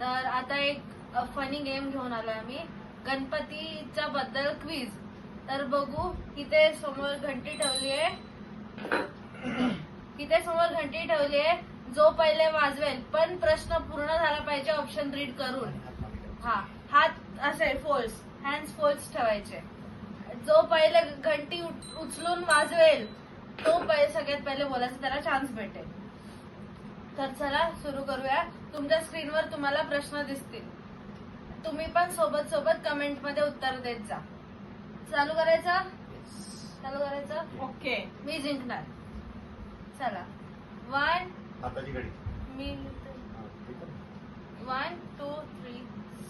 तर आता एक फनी गेम घेऊन आलोय आम्ही. गणपतीच्या बद्दल क्विज तर बघू इथे समोर घंटी ठेवली आहे. इथे समोर घंटी ठेवली आहे. जो पहिले वाजवेल पण प्रश्न पूर्ण झाला पाहिजे ऑप्शन रीड करून. हा हात असे फोल्स हँड्स फोल्स ठेवायचे. जो पहिले घंटी उचलून वाजवेल तो पहिले सगळ्यात पहिले बोलायचा त्याला चान्स भेटेल. तर चला सुरू करूया. तुमच्या स्क्रीनवर तुम्हाला प्रश्न दिसतील. तुम्ही पण सोबत सोबत कमेंटमध्ये उत्तर देत जा. चालू करायचं? चालू करायचं? ओके. मी जिंकणार. चला. वन हाताची घडी. मी वन टू थ्री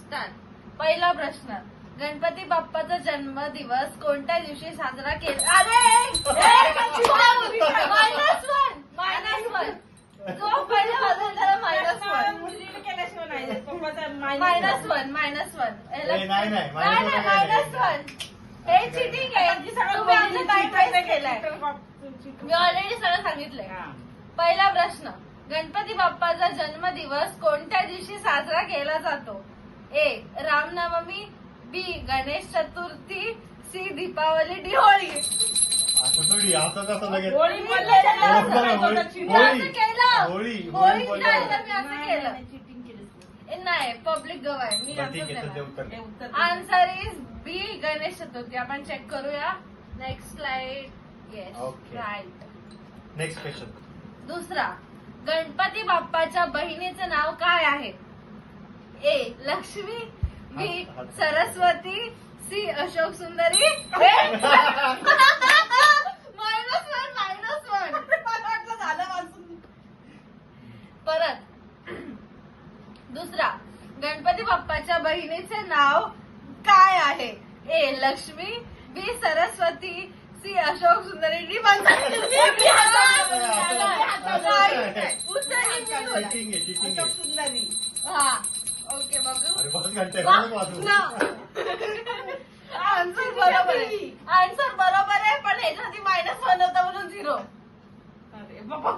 स्टार्ट पहिला प्रश्न. गणपती बाप्पाचा जन्मदिवस कोणत्या दिवशी साजरा केला अरे! मायनस वन मायनस वन जो पहिले मायनस वन मायनस वन ए, नाही, नाही, मायनस. वन हे चिटिंग आहे. तुम्ही आमचा टाइम वेस्ट केलाय. मी ऑलरेडी सगळं सांगितलंय. पहिला प्रश्न. गणपती बाप्पाचा जन्मदिवस कोणत्या दिवशी साजरा केला जातो? A Ramnavami B Ganesh Chaturthi C Deepavali D Holi असं थोडी असं कसं लगेच होळी. होळी, केलं होळी, मी असं केलं. नाही, पब्लिक गव आहे. मी बरं, ठीक आहे तर ते असं उत्तर उत्तर दे. Answer is B Ganesh Chaturthi. आपण चेक करूया. Next slide yes Okay. Right next question दुसरा गणपती बाप्पाच्या बहिणीचं नाव काय आहे? ए लक्ष्मी बी हात- हात. सरस्वती सी अशोक सुंदरी मायनस वन मायनस वन मला वाटलं झालं वाचून. परत दुसरा गणपती बाप्पाच्या बहिणीचे नाव काय आहे? A Lakshmi B Saraswati C Ashok Sundari D Ashok सुंदरी. हा ओके. आन्सर बरोबर आहे. आन्सर बरोबर आहे पण ह्याच्यासाठी मायनस वन होता म्हणून झिरो अरे बाबा.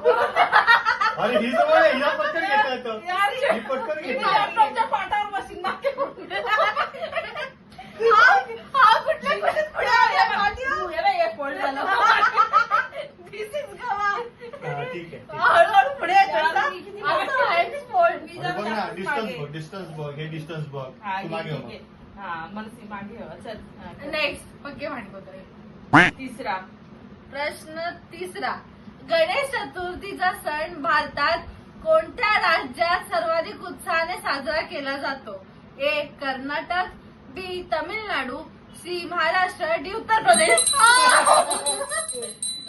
अरे ही जवळ पटकन घेता येतं. यार, पटकन मी घेता. लॅपटॉपच्या पाटावर बसीन मागे पडून. हा हा कुठल्या कुठे पुढे आला पाठीवर? तू हे बघ, हे fold झालं. This is गवा. हा, ठीक आहे ठीक आहे. हळूहळू पुढे येतो यार, ना. मी किती असं hands fold. मी अरे जरा बघ ना जास्त डिस्टन्स मागे. बघ डिस्टन्स बघ हे डिस्टन्स बघ हा, तू मागे हो. नेक्स्ट पक्के भांडकोतरे तिसरा प्रश्न तिसरा गणेश चतुर्थीचा सण भारतात कोणत्या राज्यात सर्वाधिक उत्साहाने साजरा केला जातो. A Karnataka B Tamil Nadu C Maharashtra D Uttar Pradesh.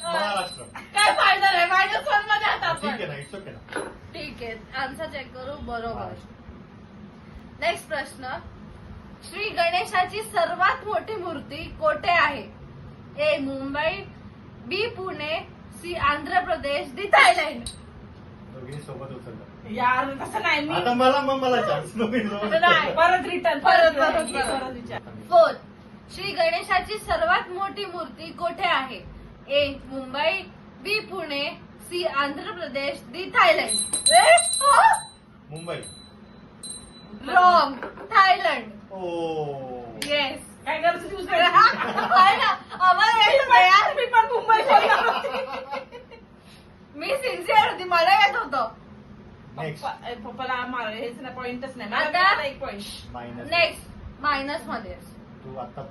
Maharashtra. काय फायदा नाही मायनस वनमध्ये आता ठीक आहे आपण ना. ठीक आहे आन्सर चेक करू बरोबर. नेक्स्ट प्रश्न. श्री गणेशाची सर्वात मोठी मूर्ती कोठे आहे? A Mumbai B Pune C Andhra Pradesh D Thailand. दोघी सोबत उचललं. यार तसं नाही मी आता मला मग मला चान्स नाही. परत रिटर्न परत, परत परत, परत. परत. विचार. फोर्थ श्री गणेशाची सर्वात मोठी मूर्ती कोठे आहे? A Mumbai B Pune C Andhra Pradesh D Thailand. Mumbai. Wrong Thailand. O. Yes काय करायचं तूच आहे ना आम्हाला नाही यार मी पण मुंबई. मी सिन्सिअर होती मला येत होतं. नेक्स्ट पप्पा- पप्पाला मार हेच ना पॉइंटच नाही. मला आता- मिळाला एक पॉइंट मायनस नेक्स्ट मायनसमध्ये. तू आता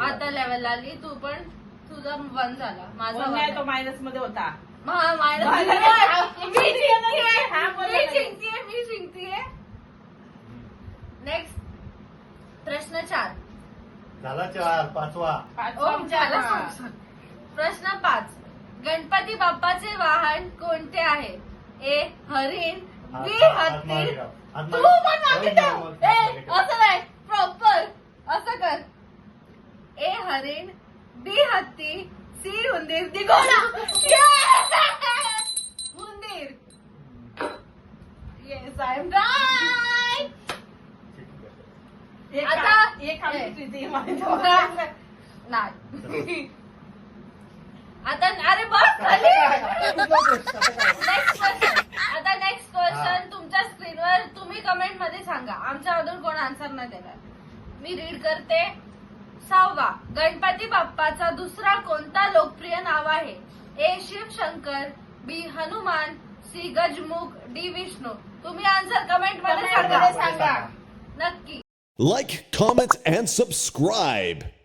आता लेवल आली तू पण तुझा वन झाला. माझा नाही तो. मायनसमध्ये होता. minus. आहे. मी जिंकतीये. हा, मी. जिंकतीये मी जिंकतीये. नेक्स्ट प्रश्न चार. झाला चार पाचवा. पाचवा ओ, विचार झाला हा. सांग, सांग. प्रश्न पाच. गणपती बाप्पाचे वाहन कोणते आहे? ए हरिण बी हात हत्ती. तू पण मागे ठेव. ए. असं नाही. प्रॉपर असं कर. ए हरिण बी हत्ती सी उंदीर. डी घोडा उंदीर. येस आय एम राईट आता- एक तुझी. नाही. आता अरे बस खाली नेक्स्ट क्वेश्चन आता नेक्स्ट क्वेश्चन तुमच्या स्क्रीनवर तुम्ही कमेंटमध्ये सांगा. मी रीड करते. सहावा. गणपती बाप्पाचा दुसरा कोणता लोकप्रिय नाव आहे? A. Shivshankar B. Hanuman C. Gajmukh D. Vishnu. तुम्ही आन्सर कमेंटमध्ये सांगा. नक्की. Like, comment, and subscribe.